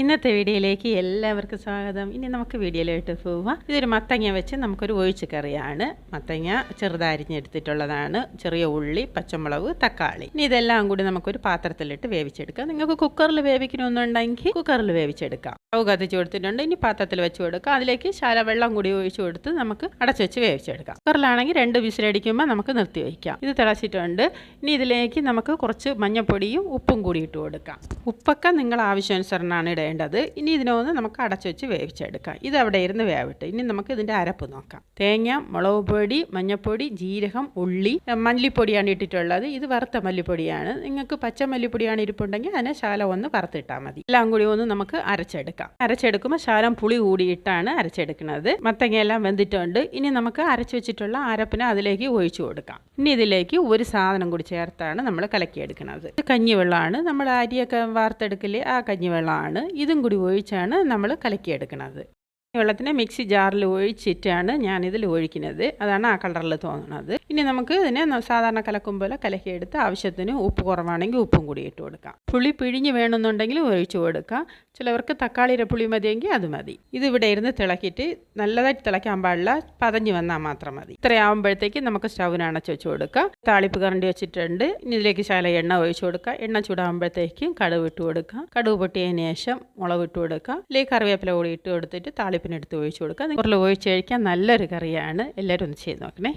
ഇന്നത്തെ വീഡിയോയിലേക്ക് എല്ലാവർക്കും സ്വാഗതം. ഇനി നമുക്ക് വീഡിയോയിലോട്ട് പോവാം. ഇതൊരു മത്തങ്ങ വെച്ച് നമുക്കൊരു ഒഴിച്ച് കറിയാണ് മത്തങ്ങ ചെറുതരിഞ്ഞെടുത്തിട്ടുള്ളതാണ്. ചെറിയ ഉള്ളി പച്ചമുളക് തക്കാളി. ഇനി ഇതെല്ലാം കൂടി നമുക്കൊരു പാത്രത്തിലിട്ട് വേവിച്ചെടുക്കാം. നിങ്ങൾക്ക് കുക്കറിൽ വേവിക്കണമെന്നുണ്ടെങ്കിൽ കുക്കറിൽ വേവിച്ചെടുക്കാം. സ്റ്റൗ കത്തിച്ച് കൊടുത്തിട്ടുണ്ട്. ഇനി പാത്രത്തിൽ വെച്ച് കൊടുക്കാം. അതിലേക്ക് ശാല വെള്ളം കൂടി ഒഴിച്ചു കൊടുത്ത് നമുക്ക് അടച്ചു വെച്ച് വേവിച്ചെടുക്കാം. കുക്കറിലാണെങ്കിൽ രണ്ട് വിസിലടിക്കുമ്പോൾ നമുക്ക് നിർത്തി വയ്ക്കാം. ഇത് തിളച്ചിട്ടുണ്ട്. ഇനി ഇതിലേക്ക് നമുക്ക് കുറച്ച് മഞ്ഞൾപ്പൊടിയും ഉപ്പും കൂടി ഇട്ട് കൊടുക്കാം. ഉപ്പൊക്കെ നിങ്ങൾ ആവശ്യാനുസരണമാണ് ഇടേണ്ടത് ഇനി ഇതിനൊന്ന് നമുക്ക് അടച്ചു വെച്ച് വേവിച്ചെടുക്കാം. ഇത് അവിടെ ഇരുന്ന് വേവിട്ട്. ഇനി നമുക്ക് ഇതിന്റെ അരപ്പ് നോക്കാം. തേങ്ങ മുളക് പൊടി മഞ്ഞൾപ്പൊടി ജീരകം ഉള്ളി മല്ലിപ്പൊടിയാണ് ഇട്ടിട്ടുള്ളത്. ഇത് വറുത്ത മല്ലിപ്പൊടിയാണ്. നിങ്ങൾക്ക് പച്ച മല്ലിപ്പൊടിയാണ് ഇരിപ്പുണ്ടെങ്കിൽ അതിനെ ശാലം ഒന്ന് വറുത്തിട്ടാൽ മതി. എല്ലാം കൂടി ഒന്ന് നമുക്ക് അരച്ചെടുക്കാം. അരച്ചെടുക്കുമ്പോൾ ശാലം പുളി കൂടിയിട്ടാണ് അരച്ചെടുക്കുന്നത്. മത്തങ്ങയെല്ലാം വെന്തിട്ടുണ്ട്. ഇനി നമുക്ക് അരച്ചു വെച്ചിട്ടുള്ള അരപ്പിനെ അതിലേക്ക് ഒഴിച്ചു കൊടുക്കാം. ഇനി ഇതിലേക്ക് ഒരു സാധനം കൂടി ചേർത്താണ് നമ്മൾ കലക്കിയെടുക്കുന്നത്. കഞ്ഞിവെള്ളമാണ്. നമ്മൾ അരിയൊക്കെ വാർത്തെടുക്കൽ ആ കഞ്ഞിവെള്ളമാണ്. ഇതും കൂടി ഒഴിച്ചാണ് നമ്മൾ കലക്കിയെടുക്കുന്നത്. വെള്ളത്തിനെ മിക്സി ജാറിൽ ഒഴിച്ചിട്ടാണ് ഞാനിതിൽ ഒഴിക്കുന്നത്. അതാണ് ആ കളറിൽ തോന്നുന്നത്. ഇനി നമുക്ക് ഇതിനെ സാധാരണ കലക്കും പോലെ കലക്കിയെടുത്ത് ആവശ്യത്തിന് ഉപ്പ് കുറവാണെങ്കിൽ ഉപ്പും കൂടി ഇട്ട് കൊടുക്കാം. പുളി പിഴിഞ്ഞ് വേണമെന്നുണ്ടെങ്കിൽ ഒഴിച്ചു കൊടുക്കാം. ചിലവർക്ക് തക്കാളിയുടെ പുളി മതിയെങ്കിൽ അത് മതി. ഇതിവിടെ ഇരുന്ന് തിളക്കിയിട്ട് നല്ലതായിട്ട് തിളയ്ക്കാൻ പാടില്ല. പതഞ്ഞ് വന്നാൽ മാത്രം മതി. ഇത്രയാവുമ്പോഴത്തേക്ക് നമുക്ക് സ്റ്റൗവിന് അണച്ച് വെച്ച് കൊടുക്കാം. താളിപ്പ് കറണ്ടി വെച്ചിട്ടുണ്ട്. ഇതിലേക്ക് ശാല എണ്ണ ഒഴിച്ചു കൊടുക്കുക എണ്ണ ചൂടാകുമ്പോഴത്തേക്കും കടുവ് ഇട്ട് കൊടുക്കാം. കടുവ് പൊട്ടിയതിന് ശേഷം മുളക് ഇട്ട് കൊടുക്കാം. ഇല്ലെങ്കിൽ കറിവേപ്പില കൂടി ഇട്ട് കൊടുത്തിട്ട് താളിപ്പിനെടുത്ത് ഒഴിച്ചു കൊടുക്കുക. കുറച്ച് ഒഴിച്ച് കഴിക്കാൻ നല്ലൊരു കറിയാണ്. എല്ലാവരും ഒന്ന് ചെയ്ത് നോക്കണേ.